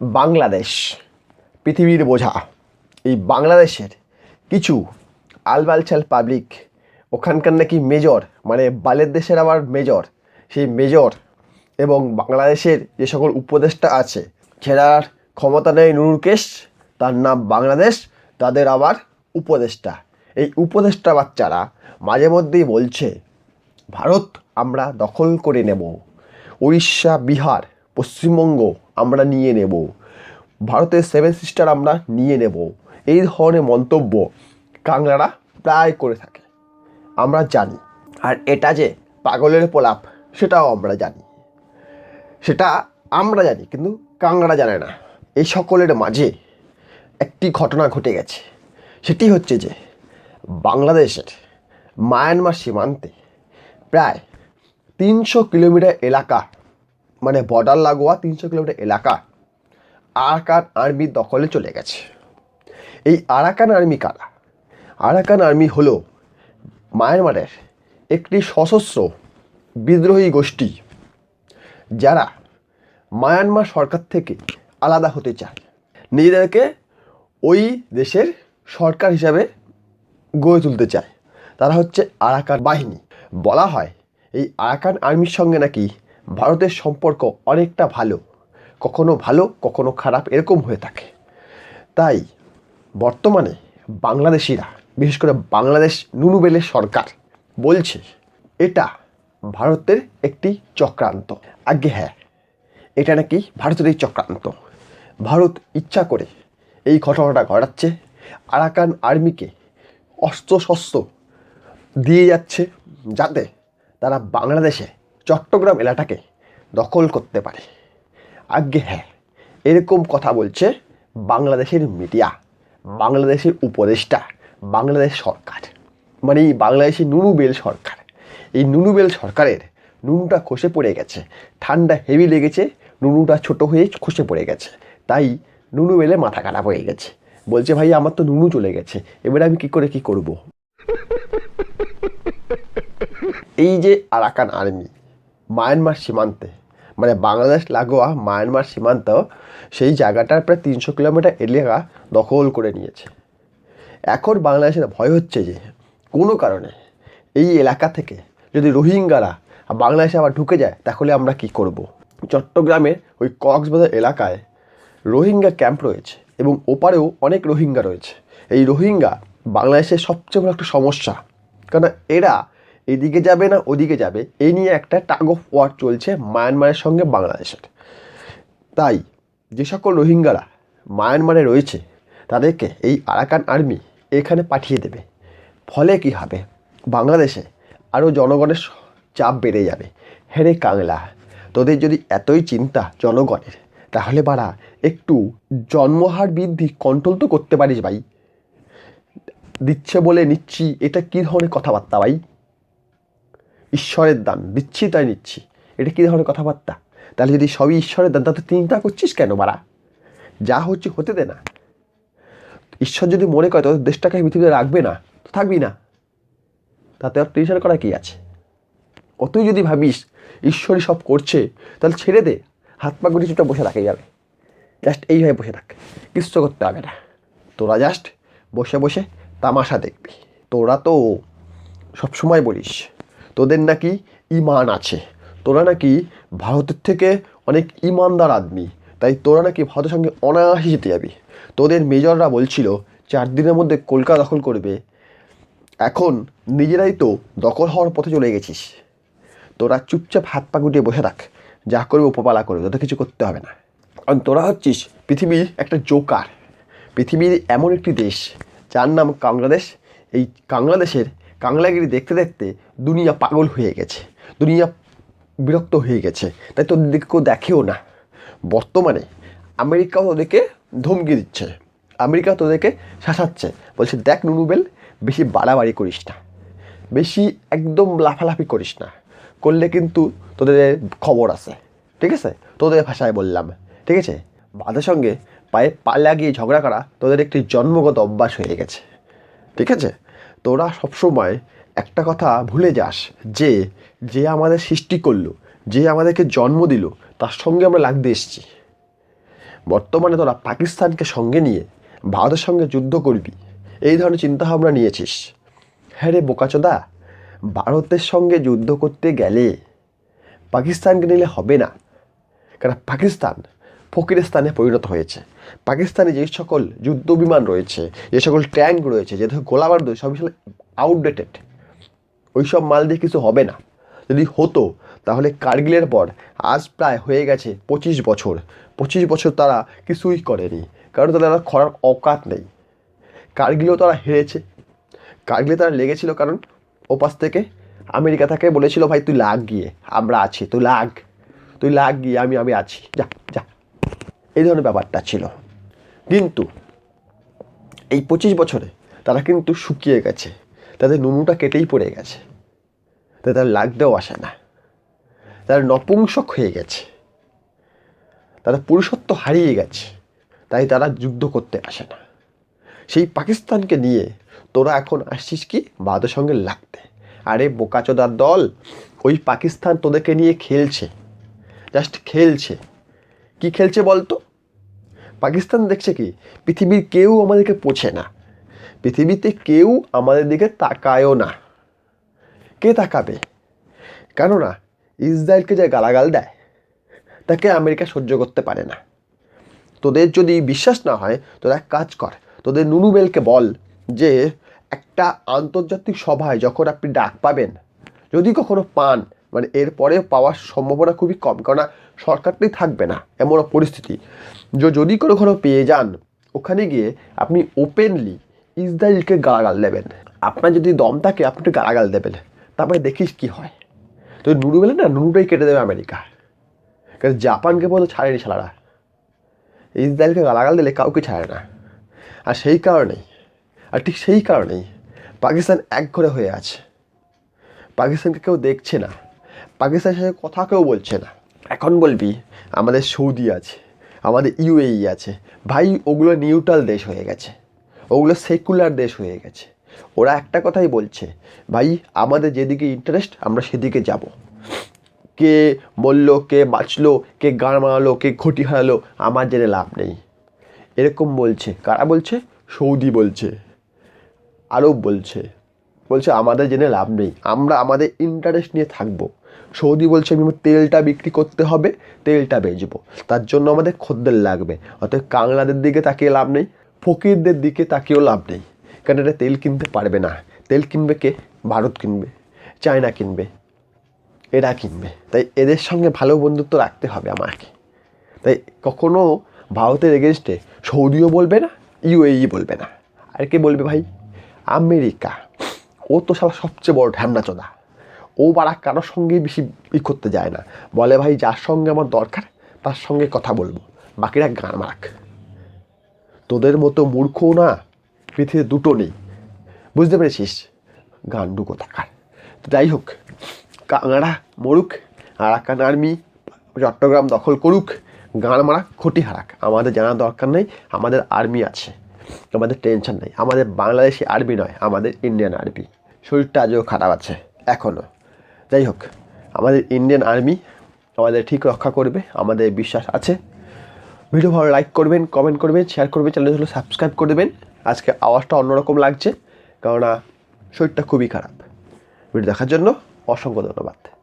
বাংলাদেশ, পৃথিবীর বোঝা। এই বাংলাদেশের কিছু আলবালচাল পাবলিক ওখানকার নাকি মেজর মানে বালের দেশের আবার মেজর সেই মেজর এবং বাংলাদেশের যে সকল উপদেষ্টা আছে ছেড়ার ক্ষমতা নেই নুরুকেশ তার নাম বাংলাদেশ, তাদের আবার উপদেষ্টা। এই উপদেষ্টা বাচ্চারা মাঝে মধ্যেই বলছে, ভারত আমরা দখল করে নেব। উড়িষ্যা, বিহার পশ্চিমবঙ্গ আমরা নিয়ে নেব। ভারতের সেভেন সিস্টার আমরা নিয়ে নেব। এই ধরনের মন্তব্য কাংলারা প্রায় করে থাকে। আমরা জানি। আর এটা যে পাগলের পোলাপ, সেটাও আমরা জানি। সেটা আমরা জানি, কিন্তু কাংলারা জানে না। এই সকলের মাঝে একটি ঘটনা ঘটে গেছে। সেটি হচ্ছে যে বাংলাদেশের মায়ানমার সীমান্তে প্রায় তিনশো কিলোমিটার এলাকা মানে বর্ডার লাগোয়া তিনশো কিলোমিটার এলাকা আরাকান আর্মির দখলে চলে গেছে। এই আরাকান আর্মি কারা? আরাকান আর্মি হলো মায়ানমারের একটি সশস্ত্র বিদ্রোহী গোষ্ঠী যারা মায়ানমার সরকার থেকে আলাদা হতে চায়। নিজেদেরকে ওই দেশের সরকার হিসাবে গড়ে তুলতে চায়। তারা হচ্ছে আরাকান বাহিনী। বলা হয় এই আরাকান আর্মির সঙ্গে নাকি ভারতের সম্পর্ক অনেকটা ভালো। কখনো ভালো, কখনো খারাপ এরকম হয়ে থাকে। তাই বর্তমানে বাংলাদেশিরা, বিশেষ করে বাংলাদেশ নুনুবেলের সরকার, বলছে এটা ভারতের একটি চক্রান্ত। আগে হ্যাঁ এটা নাকি ভারতের এই চক্রান্ত। ভারত ইচ্ছা করে এই ঘটনাটা ঘটাচ্ছে, আরাকান আর্মিকে অস্ত্র শস্ত্র দিয়ে যাচ্ছে যাতে তারা বাংলাদেশে চট্টগ্রাম এলাকাটাকে দখল করতে পারে। আগে হ্যাঁ এরকম কথা বলছে বাংলাদেশের মিডিয়া, বাংলাদেশের উপদেষ্টা, বাংলাদেশ সরকার। মানে এই বাংলাদেশের নুনুবেল সরকার। এই নুনুবেল সরকারের নুনুটা খসে পড়ে গেছে। ঠান্ডা হেভি লেগেছে, নুনুটা ছোট হয়ে খসে পড়ে গেছে। তাই নুনু বেলে মাথা খারাপ হয়ে গেছে। বলছে, ভাই, আমার তো নুনু চলে গেছে। এবারে আমি কি করে কি করব? এই যে আরাকান আর্মি মায়ানমার সীমান্তে। মানে বাংলাদেশ, লাগোয়া, মায়ানমার সীমান্ত, সেই জায়গাটার প্রায় তিনশো কিলোমিটার এলাকা দখল করে নিয়েছে। এখন বাংলাদেশের ভয় হচ্ছে যে, কোনো কারণে এই এলাকা থেকে যদি রোহিঙ্গারা বাংলাদেশে আবার ঢুকে যায়, তাহলে আমরা কি করব। চট্টগ্রামের ওই কক্সবাজার এলাকায় রোহিঙ্গা ক্যাম্প রয়েছে এবং ওপারেও অনেক রোহিঙ্গা রয়েছে। এই রোহিঙ্গা বাংলাদেশের সবচেয়ে বড় একটা সমস্যা কারণ এরা এদিকে যাবে না, ওদিকে যাবে। এই নিয়ে একটা টাগ অফ ওয়ার চলছে মায়ানমারের সঙ্গে বাংলাদেশের। তাই যে সকল রোহিঙ্গারা মায়ানমারে রয়েছে, তাদেরকে এই আরাকান আর্মি এখানে পাঠিয়ে দেবে। ফলে কি হবে? বাংলাদেশে আরও জনগণের চাপ বেড়ে যাবে। হেরে কাংলা, তোদের যদি এতই চিন্তা জনগণের, তাহলে বাড়া, একটু জন্মহার বৃদ্ধি কন্ট্রোল তো করতে পারিস ভাই। দিচ্ছে বলে নিচ্ছি, এটা কী ধরনের কথাবার্তা ভাই? ঈশ্বরের দান, দিচ্ছি তাই নিচ্ছি। এটা কী ধরনের কথাবার্তা? তাহলে যদি সবই ঈশ্বরের দান, তাহলে চিন্তা করছিস কেন বাড়া? যা হচ্ছে হতে দে না। ঈশ্বর যদি মনে করে, তোদের দেশটাকে পৃথিবীতে রাখবে না, তো থাকবি না। তাতে আর টেনশন করা কি আছে? অতই যদি ভাবিস, ঈশ্বরই সব করছে, তাহলে ছেড়ে দে। হাত পা গুটি চুপটা বসে রাখে যাবে জাস্ট এইভাবে বসে থাক। কিচ্ছু করতে হবে না। তোরা জাস্ট বসে বসে তামাশা দেখবি। তোরা তো সবসময় বলিস। তোদের নাকি ইমান আছে। তোরা নাকি ভারতের থেকে অনেক ইমানদার আদমি। তাই তোরা নাকি ভারতের সঙ্গে অনায়াসে যেতে যাবি। তোদের মেজররা বলছিল, চার দিনের মধ্যে কলকাতা দখল করবে। এখন নিজেরাই তো দখল হওয়ার পথে চলে গেছিস। তোরা চুপচাপ হাত পা গুটিয়ে বসে থাক। যা করবে উপপালা করবে, তোদের কিছু করতে হবে না। কারণ তোরা হচ্ছিস পৃথিবীর একটা জোকার। পৃথিবীর এমন একটি দেশ, যার নাম বাংলাদেশ। এই বাংলাদেশের কাংলাগিরি দেখতে দেখতে দুনিয়া পাগল হয়ে গেছে, দুনিয়া বিরক্ত হয়ে গেছে। তাই দিকে কেউ দেখেও না। বর্তমানে আমেরিকাও তোদেরকে ধমকি দিচ্ছে, আমেরিকা তোদেরকে শাসাচ্ছে। বলছে, দেখ নুনুবেল বেশি বাড়াবাড়ি করিস না, বেশি একদম লাফালাফি করিস না। করলে কিন্তু তোদের খবর আছে, ঠিক আছে? তোদের ভাষায় বললাম, ঠিক আছে? বাদের সঙ্গে পায়ে পা লাগিয়ে ঝগড়া করা তোদের একটি জন্মগত অভ্যাস হয়ে গেছে, ঠিক আছে? তোরা সবসময় একটা কথা ভুলে যাস যে যে আমাদের সৃষ্টি করল, যে আমাদেরকে জন্ম দিল, তার সঙ্গে আমরা লাগতে এসেছি। বর্তমানে তোরা পাকিস্তানকে সঙ্গে নিয়ে, ভারতের সঙ্গে যুদ্ধ করবি। এই ধরনের চিন্তাভাবনা নিয়েছিস। হ্যাঁ রে বোকাচোদা, ভারতের সঙ্গে যুদ্ধ করতে গেলে পাকিস্তানকে নিলে হবে না। কারণ পাকিস্তান ফকিরিস্তানে পরিণত হয়েছে। পাকিস্তানে যে সকল যুদ্ধ বিমান রয়েছে, যে সকল ট্যাঙ্ক রয়েছে, যে গোলাবারুদ সব আউটডেটেড ওই সব মাল দিয়ে কিছু হবে না। যদি হতো, তাহলে কার্গিলের পর আজ প্রায় হয়ে গেছে পঁচিশ বছর। পঁচিশ বছর তারা কিছুই করেনি, কারণ তাদের খরার অকাত নেই। কার্গিলেও তারা হেরেছে। কার্গিলে তারা লেগেছিল কারণ ওপাশ থেকে আমেরিকা তাকে বলেছিল, ভাই, তুই লাগ গিয়ে, আমরা আছি, তুই লাগ। তুই লাগ গিয়ে, আমি আমি আছি। যা যা। এই ধরনের ব্যাপারটা ছিল। কিন্তু এই পঁচিশ বছরে তারা কিন্তু শুকিয়ে গেছে। তাদের নুনুটা কেটেই পড়ে গেছে। তাই তারা লাগতেও আসে না। তারা নপুংসক হয়ে গেছে। তারা পুরুষত্ব হারিয়ে গেছে। তাই তারা যুদ্ধ করতে আসে না। সেই পাকিস্তানকে নিয়ে তোরা এখন আসছিস কি ভারতের সঙ্গে লাগতে? আরে বোকাচোদার দল, ওই পাকিস্তান তোদেরকে নিয়ে খেলছে। জাস্ট খেলছে। কি খেলছে বলতো? পাকিস্তান দেখছে কি? পৃথিবীর কেউ আমাদেরকে পোছে না। পৃথিবীতে কেউ আমাদের দিকে তাকায়ও না। কে তাকাবে? কেননা ইসরায়েলকে যে গালাগাল দেয়, তাকে আমেরিকা সহ্য করতে পারে না। তোদের যদি বিশ্বাস না হয়, তোরা এক কাজ কর, তোদের নুনুবেলকে বল যে একটা আন্তর্জাতিক সভায় যখন আপনি ডাক পাবেন, যদি কখনো পান মানে এরপরে পাওয়ার সম্ভাবনা খুবই কম। কেননা সরকারটাই থাকবে না, এমন পরিস্থিতি। যে, যদি কোনো কোনো পেয়ে যান, ওখানে গিয়ে আপনি ওপেনলি ইসরায়েলকে গালাগাল দেবেন। আপনার যদি দম থাকে, আপনি একটু গালাগাল দেবেন। তারপরে দেখিস কি হয়। তো নুনু বেলে না নুনুটাই কেটে দেবে আমেরিকা। কারণ জাপানকে বলতো ছাড়েনি শালারা। ইসরায়েলকে গালাগাল দিলে কাউকে ছাড়ে না। আর সেই কারণেই, আর ঠিক সেই কারণেই পাকিস্তান এক ঘরে হয়ে আছে। পাকিস্তানকে কেউ দেখছে না। পাকিস্তানের সাথে কথা কেউ বলছে না। এখন বলবি, আমাদের সৌদি আছে, আমাদের ইউএই আছে। ভাই, ওগুলো নিউট্রাল দেশ হয়ে গেছে, ওগুলো সেকুলার দেশ হয়ে গেছে। ওরা একটা কথাই বলছে, ভাই, আমাদের যেদিকে ইন্টারেস্ট আমরা সেদিকে যাব। কে মরলো কে বাঁচলো, কে গান মারালো কে ঘটি হারালো, আমার জেনে লাভ নেই। এরকম বলছে, কারা বলছে? সৌদি বলছে, আরব বলছে। বলছে, আমাদের জেনে লাভ নেই। আমরা আমাদের ইন্টারেস্ট নিয়ে থাকব। সৌদি বলছে আমি তেলটা বিক্রি করতে হবে, তেলটা বেচবো। তার জন্য আমাদের খদ্দের লাগবে। অতএব কাংলাদের দিকে তাকিয়ে লাভ নেই, ফকিরদের দিকে তাকিয়েও লাভ নেই। কারণ এটা তেল কিনতে পারবে না? তেল কিনবে কে? ভারত কিনবে, চায়না কিনবে, এরা কিনবে। তাই এদের সঙ্গে ভালো বন্ধুত্ব রাখতে হবে আমাকে। তাই কখনো ভারতের এগেনস্টে সৌদিও বলবে না, ইউএই বলবে না। আর কে বলবে ভাই? আমেরিকা। ও তো সারা সবচেয়ে বড় ঢ্যামনা চোদা। ও বারা কারোর সঙ্গেই বেশি ই করতে যায় না। বলে, ভাই, যার সঙ্গে আমার দরকার, তার সঙ্গে কথা বলব। বাকিরা গান মারাক। তোদের মতো মূর্খও না, পৃথিবীতে দুটো নেই। বুঝতে পেরেছিস গান্ডু কোথাকার? তো যাই হোক, কাঙাড়া মরুক, আরাকান আর্মি চট্টগ্রাম দখল করুক, গান মারা ক্ষতি হারাক। আমাদের জানার দরকার নেই, আমাদের আর্মি আছে। আমাদের টেনশন নেই। আমাদের বাংলাদেশি আর্মি নয়, আমাদের ইন্ডিয়ান আর্মি। শরীরটা আজও খারাপ আছে এখনও যাই হোক, আমাদের ইন্ডিয়ান আর্মি আমাদের ঠিক রক্ষা করবে, আমাদের বিশ্বাস আছে। ভিডিও ভালো লাইক করবেন কমেন্ট করবেন শেয়ার করবেন চ্যানেল হলো সাবস্ক্রাইব করে দেবেন। আজকে আওয়াজটা অন্যরকম লাগছে, কেননা শরীরটা খুবই খারাপ। ভিডিও দেখার জন্য অসংখ্য ধন্যবাদ।